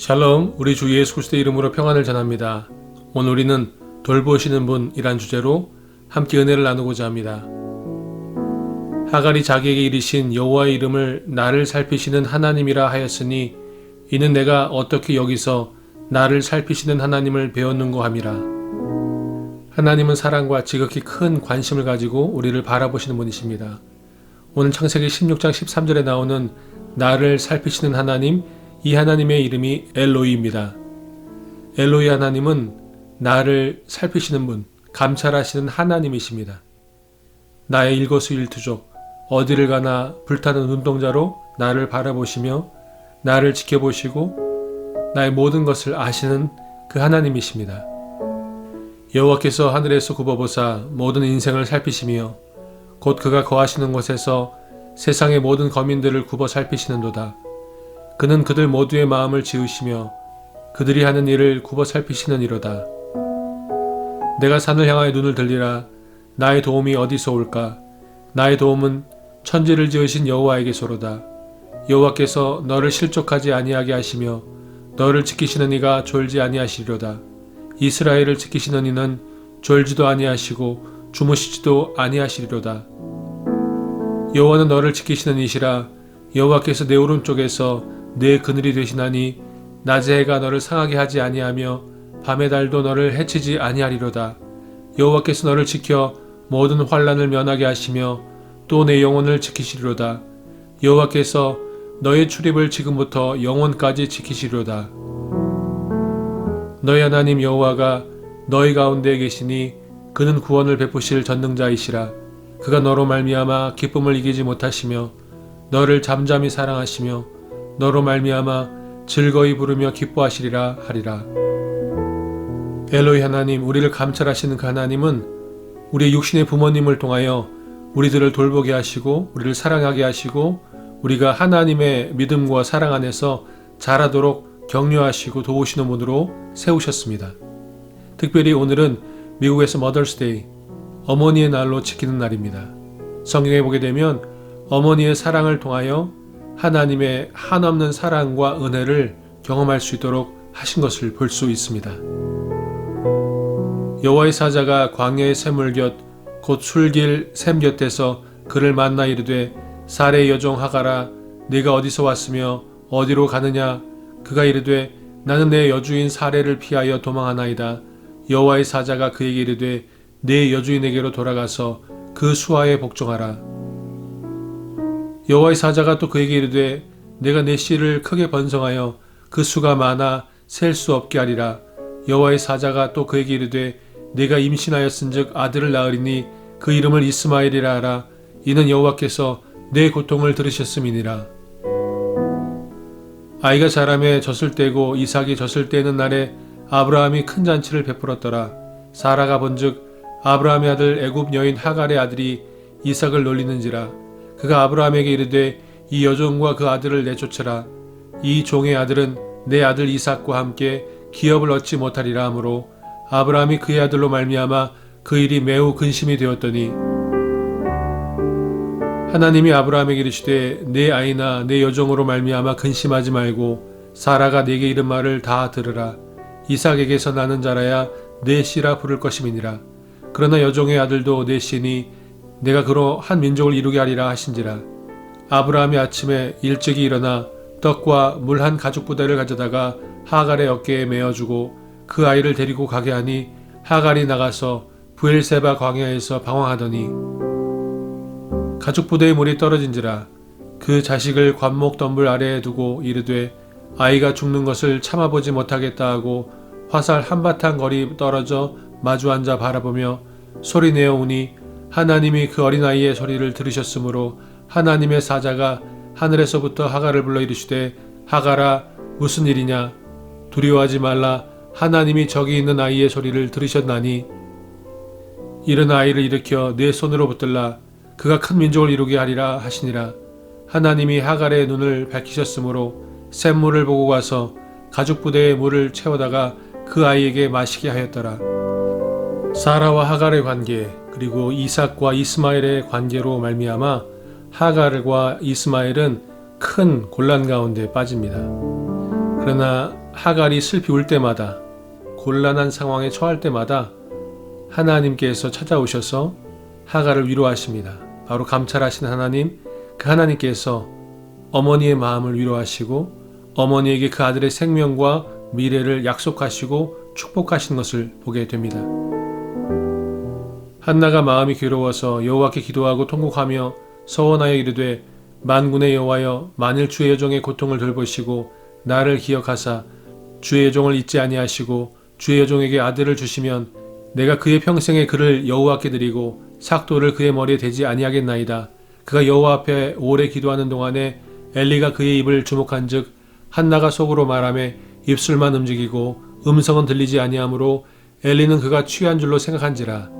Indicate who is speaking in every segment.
Speaker 1: 샬롬, 우리 주 예수 그리스도의 이름으로 평안을 전합니다. 오늘 우리는 돌보시는 분이란 주제로 함께 은혜를 나누고자 합니다. 하갈이 자기에게 이르신 여호와의 이름을 나를 살피시는 하나님이라 하였으니 이는 내가 어떻게 여기서 나를 살피시는 하나님을 배웠는고 함이라. 하나님은 사랑과 지극히 큰 관심을 가지고 우리를 바라보시는 분이십니다. 오늘 창세기 16장 13절에 나오는 나를 살피시는 하나님, 이 하나님의 이름이 엘로이입니다. 엘로이 하나님은 나를 살피시는 분, 감찰하시는 하나님이십니다. 나의 일거수일투족, 어디를 가나 불타는 눈동자로 나를 바라보시며 나를 지켜보시고 나의 모든 것을 아시는 그 하나님이십니다. 여호와께서 하늘에서 굽어보사 모든 인생을 살피시며 곧 그가 거하시는 곳에서 세상의 모든 거민들을 굽어 살피시는도다. 그는 그들 모두의 마음을 지으시며 그들이 하는 일을 굽어 살피시는 이로다. 내가 산을 향하여 눈을 들리라. 나의 도움이 어디서 올까? 나의 도움은 천지를 지으신 여호와에게서로다. 여호와께서 너를 실족하지 아니하게 하시며 너를 지키시는 이가 졸지 아니하시리로다. 이스라엘을 지키시는 이는 졸지도 아니하시고 주무시지도 아니하시리로다. 여호와는 너를 지키시는 이시라 여호와께서 내 오른쪽에서 내 그늘이 되시나니 낮의 해가 너를 상하게 하지 아니하며 밤의 달도 너를 해치지 아니하리로다. 여호와께서 너를 지켜 모든 환란을 면하게 하시며 또 내 영혼을 지키시리로다. 여호와께서 너의 출입을 지금부터 영혼까지 지키시리로다. 너희 하나님 여호와가 너희 가운데 계시니 그는 구원을 베푸실 전능자이시라. 그가 너로 말미암아 기쁨을 이기지 못하시며 너를 잠잠히 사랑하시며 너로 말미암아 즐거이 부르며 기뻐하시리라 하리라. 엘로이 하나님, 우리를 감찰하시는 그 하나님은 우리의 육신의 부모님을 통하여 우리들을 돌보게 하시고 우리를 사랑하게 하시고 우리가 하나님의 믿음과 사랑 안에서 자라도록 격려하시고 도우시는 분으로 세우셨습니다. 특별히 오늘은 미국에서 머더스데이, 어머니의 날로 지키는 날입니다. 성경에 보게 되면 어머니의 사랑을 통하여 하나님의 한없는 사랑과 은혜를 경험할 수 있도록 하신 것을 볼 수 있습니다. 여호와의 사자가 광야의 샘물 곁곧 술길 샘 곁에서 그를 만나 이르되 사례 여종 하가라 네가 어디서 왔으며 어디로 가느냐? 그가 이르되 나는 내 여주인 사례를 피하여 도망하나이다. 여호와의 사자가 그에게 이르되 내 여주인에게로 돌아가서 그 수하에 복종하라 여호와의 사자가 또 그에게 이르되 내가 내 씨를 크게 번성하여 그 수가 많아 셀 수 없게 하리라. 여호와의 사자가 또 그에게 이르되 내가 임신하였은즉 아들을 낳으리니 그 이름을 이스마엘이라 하라. 이는 여호와께서 내 고통을 들으셨음이니라. 아이가 자라매 젖을 떼고 이삭이 젖을 떼는 날에 아브라함이 큰 잔치를 베풀었더라. 사라가 본즉 아브라함의 아들 애굽 여인 하갈의 아들이 이삭을 놀리는지라 그가 아브라함에게 이르되 이 여종과 그 아들을 내쫓으라. 이 종의 아들은 내 아들 이삭과 함께 기업을 얻지 못하리라 하므로 아브라함이 그의 아들로 말미암아 그 일이 매우 근심이 되었더니. 하나님이 아브라함에게 이르시되 내 아이나 내 여종으로 말미암아 근심하지 말고 사라가 네게 이른 말을 다 들으라. 이삭에게서 나는 자라야 내 씨라 부를 것임이니라. 그러나 여종의 아들도 내 씨니 내가 그로 한 민족을 이루게 하리라 하신지라. 아브라함이 아침에 일찍이 일어나 떡과 물 한 가죽 부대를 가져다가 하갈의 어깨에 메어주고 그 아이를 데리고 가게 하니 하갈이 나가서 부엘세바 광야에서 방황하더니 가죽 부대의 물이 떨어진지라 그 자식을 관목 덤불 아래에 두고 이르되 아이가 죽는 것을 참아보지 못하겠다 하고 화살 한바탕 거리 떨어져 마주 앉아 바라보며 소리내어 우니 하나님이 그 어린아이의 소리를 들으셨으므로 하나님의 사자가 하늘에서부터 하가를 불러 이르시되 하가라 무슨 일이냐? 두려워하지 말라. 하나님이 저기 있는 아이의 소리를 들으셨나니. 이른 아이를 일으켜 내 손으로 붙들라. 그가 큰 민족을 이루게 하리라 하시니라. 하나님이 하갈의 눈을 밝히셨으므로 샘물을 보고 가서 가죽 부대에 물을 채워다가 그 아이에게 마시게 하였더라. 사라와 하갈의 관계 그리고 이삭과 이스마엘의 관계로 말미암아 하갈과 이스마엘은 큰 곤란 가운데 빠집니다. 그러나 하갈이 슬피 울 때마다 곤란한 상황에 처할 때마다 하나님께서 찾아오셔서 하갈을 위로하십니다. 바로 감찰하신 하나님, 그 하나님께서 어머니의 마음을 위로하시고 어머니에게 그 아들의 생명과 미래를 약속하시고 축복하신 것을 보게 됩니다. 한나가 마음이 괴로워서 여호와께 기도하고 통곡하며 서원하여 이르되 만군의 여호와여 만일 주의 여종의 고통을 돌보시고 나를 기억하사 주의 여종을 잊지 아니하시고 주의 여종에게 아들을 주시면 내가 그의 평생에 그를 여호와께 드리고 삭도를 그의 머리에 대지 아니하겠나이다. 그가 여호와 앞에 오래 기도하는 동안에 엘리가 그의 입을 주목한즉 한나가 속으로 말하며 입술만 움직이고 음성은 들리지 아니하므로 엘리는 그가 취한 줄로 생각한지라.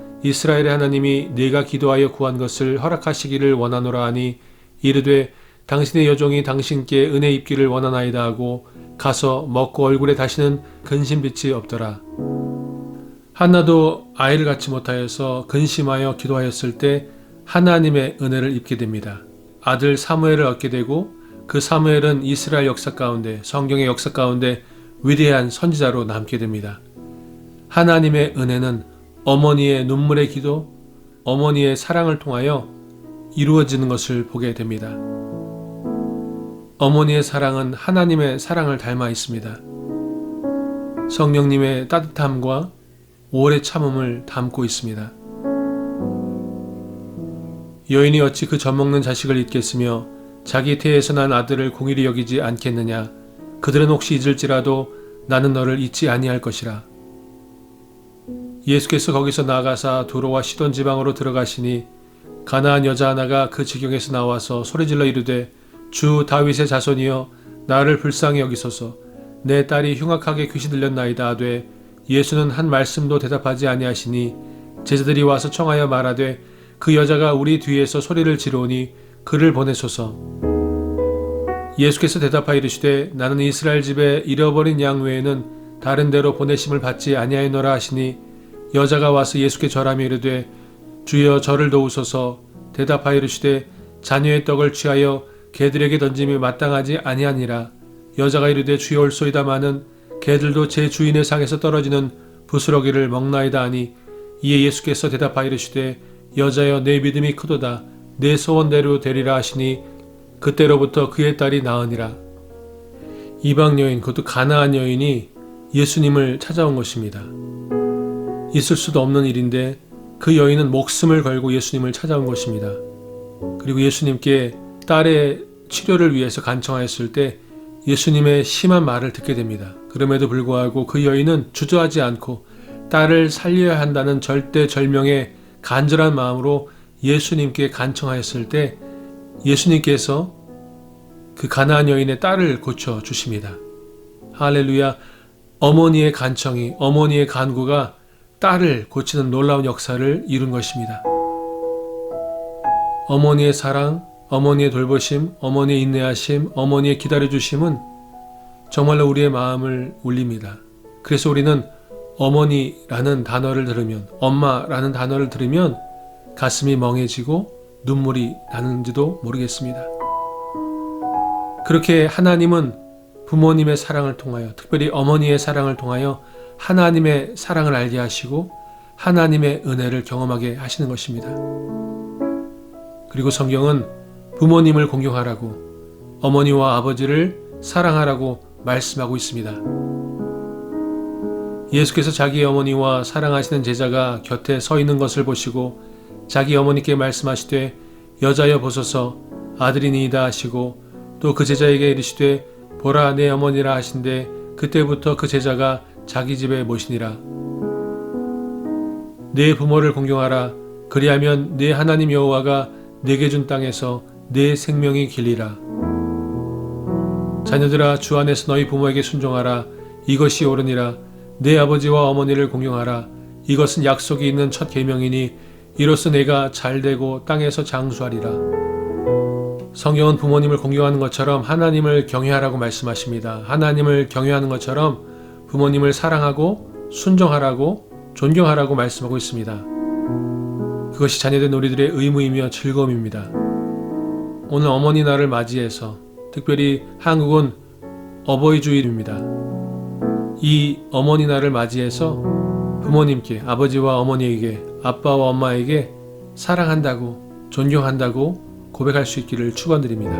Speaker 1: 이스라엘의 하나님이 네가 기도하여 구한 것을 허락하시기를 원하노라 하니 이르되 당신의 여종이 당신께 은혜 입기를 원하나이다 하고 가서 먹고 얼굴에 다시는 근심빛이 없더라. 한나도 아이를 갖지 못하여서 근심하여 기도하였을 때 하나님의 은혜를 입게 됩니다. 아들 사무엘을 얻게 되고 그 사무엘은 이스라엘 역사 가운데 성경의 역사 가운데 위대한 선지자로 남게 됩니다. 하나님의 은혜는 어머니의 눈물의 기도, 어머니의 사랑을 통하여 이루어지는 것을 보게 됩니다. 어머니의 사랑은 하나님의 사랑을 닮아 있습니다. 성령님의 따뜻함과 오래 참음을 담고 있습니다. 여인이 어찌 그 젖먹는 자식을 잊겠으며 자기 태에서 난 아들을 공일히 여기지 않겠느냐 그들은 혹시 잊을지라도 나는 너를 잊지 아니할 것이라 예수께서 거기서 나가사 도로와 시돈 지방으로 들어가시니 가나안 여자 하나가 그 지경에서 나와서 소리질러 이르되 주 다윗의 자손이여 나를 불쌍히 여기소서. 내 딸이 흉악하게 귀시 들렸나이다 하되 예수는 한 말씀도 대답하지 아니하시니 제자들이 와서 청하여 말하되 그 여자가 우리 뒤에서 소리를 지르오니 그를 보내소서. 예수께서 대답하여 이르시되 나는 이스라엘 집에 잃어버린 양 외에는 다른 데로 보내심을 받지 아니하였노라 하시니 여자가 와서 예수께 절하며 이르되 주여 저를 도우소서. 대답하여 이르시되 자녀의 떡을 취하여 개들에게 던짐이 마땅하지 아니하니라. 여자가 이르되 주여 올소이다마는 개들도 제 주인의 상에서 떨어지는 부스러기를 먹나이다 하니 이에 예수께서 대답하여 이르시되 여자여 내 믿음이 크도다. 내 소원대로 되리라 하시니 그때로부터 그의 딸이 나으니라. 이방 여인 그것도 가나안 여인이 예수님을 찾아온 것입니다. 있을 수도 없는 일인데 그 여인은 목숨을 걸고 예수님을 찾아온 것입니다. 그리고 예수님께 딸의 치료를 위해서 간청하였을 때 예수님의 심한 말을 듣게 됩니다. 그럼에도 불구하고 그 여인은 주저하지 않고 딸을 살려야 한다는 절대 절명의 간절한 마음으로 예수님께 간청하였을 때 예수님께서 그 가나안 여인의 딸을 고쳐 주십니다. 할렐루야. 어머니의 간청이 어머니의 간구가 딸을 고치는 놀라운 역사를 이룬 것입니다. 어머니의 사랑, 어머니의 돌보심, 어머니의 인내하심, 어머니의 기다려주심은 정말로 우리의 마음을 울립니다. 그래서 우리는 어머니라는 단어를 들으면, 엄마라는 단어를 들으면 가슴이 멍해지고 눈물이 나는지도 모르겠습니다. 그렇게 하나님은 부모님의 사랑을 통하여, 특별히 어머니의 사랑을 통하여 하나님의 사랑을 알게 하시고 하나님의 은혜를 경험하게 하시는 것입니다. 그리고 성경은 부모님을 공경하라고 어머니와 아버지를 사랑하라고 말씀하고 있습니다. 예수께서 자기 어머니와 사랑하시는 제자가 곁에 서 있는 것을 보시고 자기 어머니께 말씀하시되 여자여 보소서 아들이니이다 하시고 또 그 제자에게 이르시되 보라 내 어머니라 하신데 그때부터 그 제자가 자기 집에 모시니라. 내 부모를 공경하라. 그리하면 내 하나님 여호와가 내게 준 땅에서 내 생명이 길리라. 자녀들아 주 안에서 너희 부모에게 순종하라. 이것이 옳으니라 내 아버지와 어머니를 공경하라 이것은 약속이 있는 첫 계명이니 이로써 내가 잘되고 땅에서 장수하리라 성경은 부모님을 공경하는 것처럼 하나님을 경외하라고 말씀하십니다. 하나님을 경외하는 것처럼 부모님을 사랑하고 순종하라고 존경하라고 말씀하고 있습니다. 그것이 자녀된 우리들의 의무이며 즐거움입니다. 오늘 어머니 날을 맞이해서 특별히 한국은 어버이 주일입니다. 이 어머니 날을 맞이해서 부모님께 아버지와 어머니에게 아빠와 엄마에게 사랑한다고 존경한다고 고백할 수 있기를 축원드립니다.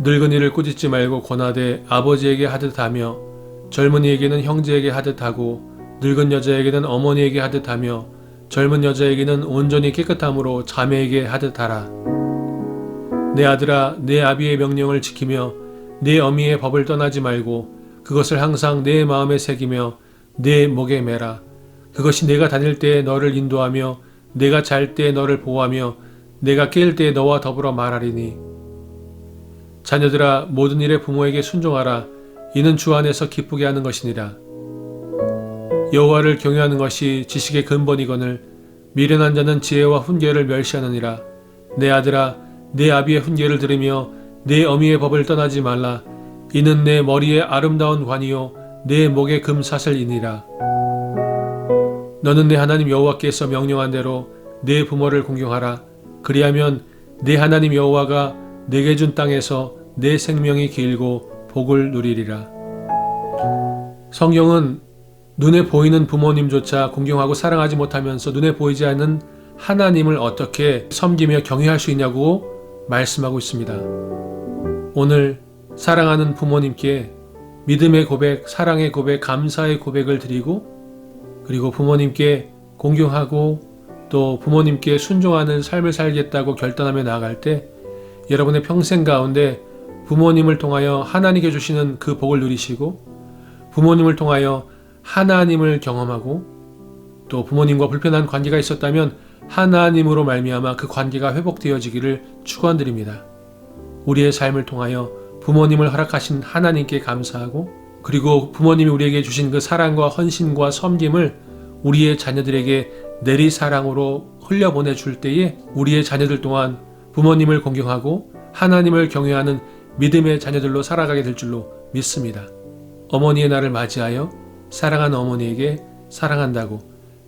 Speaker 1: 늙은이를 꾸짖지 말고 권하되 아버지에게 하듯 하며 젊은이에게는 형제에게 하듯 하고 늙은 여자에게는 어머니에게 하듯 하며 젊은 여자에게는 온전히 깨끗함으로 자매에게 하듯 하라. 내 아들아 내 아비의 명령을 지키며 내 어미의 법을 떠나지 말고 그것을 항상 내 마음에 새기며 내 목에 매라. 그것이 내가 다닐 때에 너를 인도하며 내가 잘 때에 너를 보호하며 내가 깰 때에 너와 더불어 말하리니 자녀들아 모든 일에 부모에게 순종하라 이는 주 안에서 기쁘게 하는 것이니라. 여호와를 경외하는 것이 지식의 근본이거늘 미련한 자는 지혜와 훈계를 멸시하느니라. 내 아들아 내 아비의 훈계를 들으며 내 어미의 법을 떠나지 말라. 이는 내 머리에 아름다운 관이요 내 목에 금사슬이니라. 너는 내 하나님 여호와께서 명령한 대로 내 부모를 공경하라. 그리하면 내 하나님 여호와가 내게 준 땅에서 내 생명이 길고 복을 누리리라. 성경은 눈에 보이는 부모님조차 공경하고 사랑하지 못하면서 눈에 보이지 않는 하나님을 어떻게 섬기며 경외할 수 있냐고 말씀하고 있습니다. 오늘 사랑하는 부모님께 믿음의 고백, 사랑의 고백, 감사의 고백을 드리고 그리고 부모님께 공경하고 또 부모님께 순종하는 삶을 살겠다고 결단하며 나아갈 때 여러분의 평생 가운데 부모님을 통하여 하나님께 주시는 그 복을 누리시고 부모님을 통하여 하나님을 경험하고 또 부모님과 불편한 관계가 있었다면 하나님으로 말미암아 그 관계가 회복되어지기를 축원드립니다. 우리의 삶을 통하여 부모님을 허락하신 하나님께 감사하고 그리고 부모님이 우리에게 주신 그 사랑과 헌신과 섬김을 우리의 자녀들에게 내리 사랑으로 흘려보내 줄 때에 우리의 자녀들 또한 부모님을 공경하고 하나님을 경외하는 믿음의 자녀들로 살아가게 될 줄로 믿습니다. 어머니의 날을 맞이하여 사랑하는 어머니에게 사랑한다고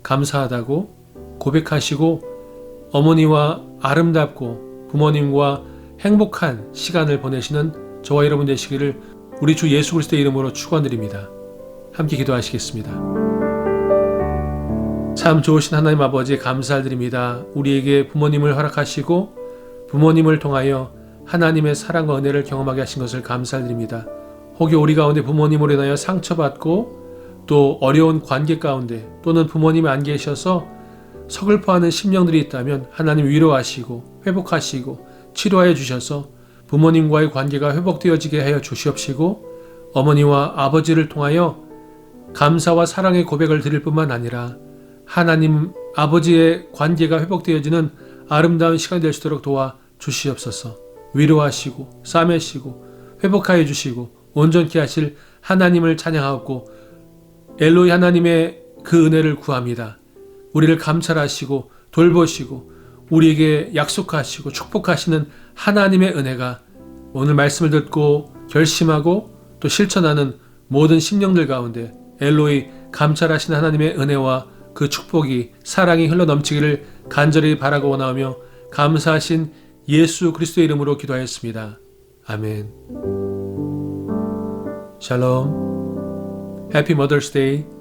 Speaker 1: 감사하다고 고백하시고 어머니와 아름답고 부모님과 행복한 시간을 보내시는 저와 여러분 되시기를 우리 주 예수 그리스도의 이름으로 축원드립니다. 함께 기도하시겠습니다. 참 좋으신 하나님 아버지 감사드립니다. 우리에게 부모님을 허락하시고 부모님을 통하여 하나님의 사랑과 은혜를 경험하게 하신 것을 감사드립니다. 혹여 우리 가운데 부모님으로 인하여 상처받고 또 어려운 관계 가운데 또는 부모님이 안 계셔서 서글퍼하는 심령들이 있다면 하나님 위로하시고 회복하시고 치료하여 주셔서 부모님과의 관계가 회복되어지게 하여 주시옵시고 어머니와 아버지를 통하여 감사와 사랑의 고백을 드릴 뿐만 아니라 하나님 아버지의 관계가 회복되어지는 아름다운 시간이 될 수 있도록 도와 주시옵소서. 위로하시고 싸매시고 회복하여 주시고 온전케 하실 하나님을 찬양하고 엘로이 하나님의 그 은혜를 구합니다. 우리를 감찰하시고 돌보시고 우리에게 약속하시고 축복하시는 하나님의 은혜가 오늘 말씀을 듣고 결심하고 또 실천하는 모든 심령들 가운데 엘로이 감찰하시는 하나님의 은혜와 그 축복이 사랑이 흘러 넘치기를 간절히 바라고 원하며 감사하신 예수 그리스도의 이름으로 기도하였습니다. 아멘. 샬롬. 해피 머더스 데이.